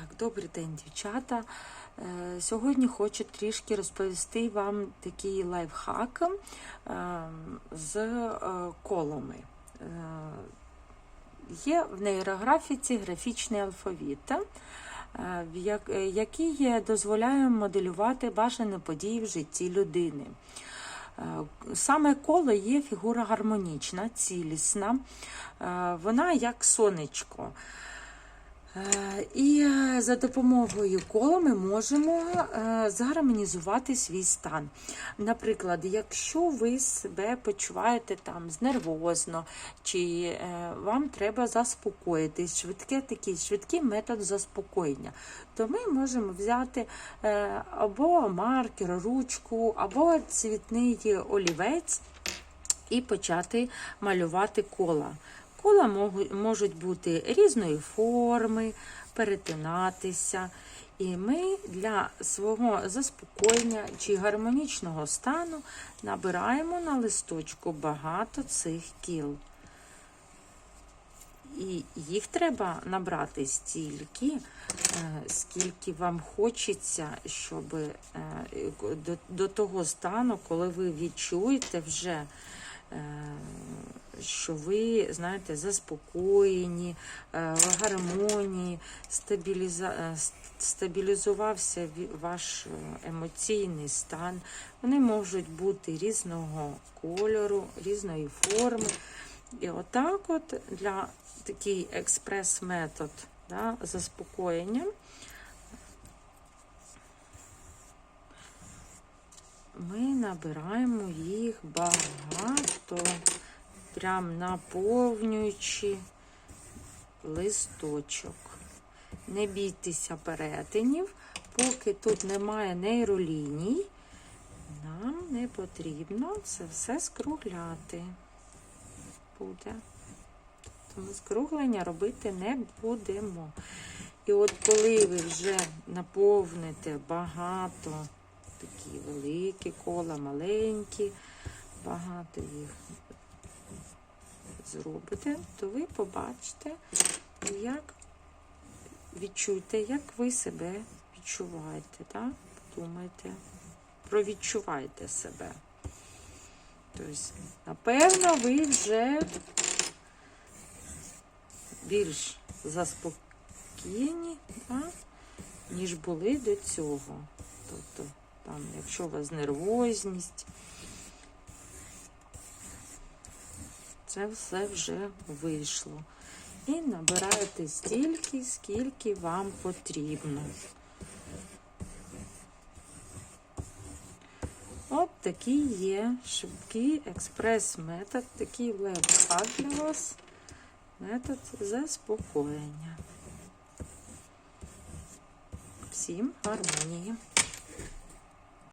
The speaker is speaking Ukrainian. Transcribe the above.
Так, добрий день, дівчата. Е, Сьогодні хочу трішки розповісти вам такий лайфхак е, з е, колами. Є в нейрографіці графічний алфавіт, який дозволяє моделювати бажані події в житті людини. Саме коло є фігура гармонічна, цілісна, вона як сонечко. Е, І е, за допомогою кола ми можемо е, загармонізувати свій стан. Наприклад, якщо ви себе почуваєте там знервозно, чи вам треба заспокоїтись, швидке, такий швидкий метод заспокоєння, то ми можемо взяти або маркер, ручку, або цвітний олівець і почати малювати кола. Кола можуть бути різної форми, перетинатися. І ми для свого заспокоєння чи гармонічного стану набираємо на листочку багато цих кіл. І їх треба набрати стільки, е, скільки вам хочеться, щоб е, до, того стану, коли ви відчуєте вже, що ви, знаєте, заспокоєні, е, в гармонії, стабіліза... е, стабілізувався ваш е, емоційний стан. Вони можуть бути різного кольору, різної форми. І отак от для такий експрес-метод да, заспокоєння. Ми набираємо їх багато, прям наповнюючи листочок. Не бійтеся перетинів, поки тут немає нейроліній, нам не потрібно це все скругляти буде. Тому скруглення робити не будемо. І от коли ви вже наповните багато, такі великі кола, маленькі, багато їх зробите, то ви побачите, як відчуйте, як ви себе відчуваєте. Так? Подумайте, провідчувайте себе. Тобто, напевно, ви вже більш заспокійні, так, ніж були до цього. Тобто, там, якщо у вас нервозність, це все вже вийшло. І набираєте стільки, скільки вам потрібно. От такий є швидкий експрес-метод, такий лайфхак для вас. Метод заспокоєння. Всім гармонії.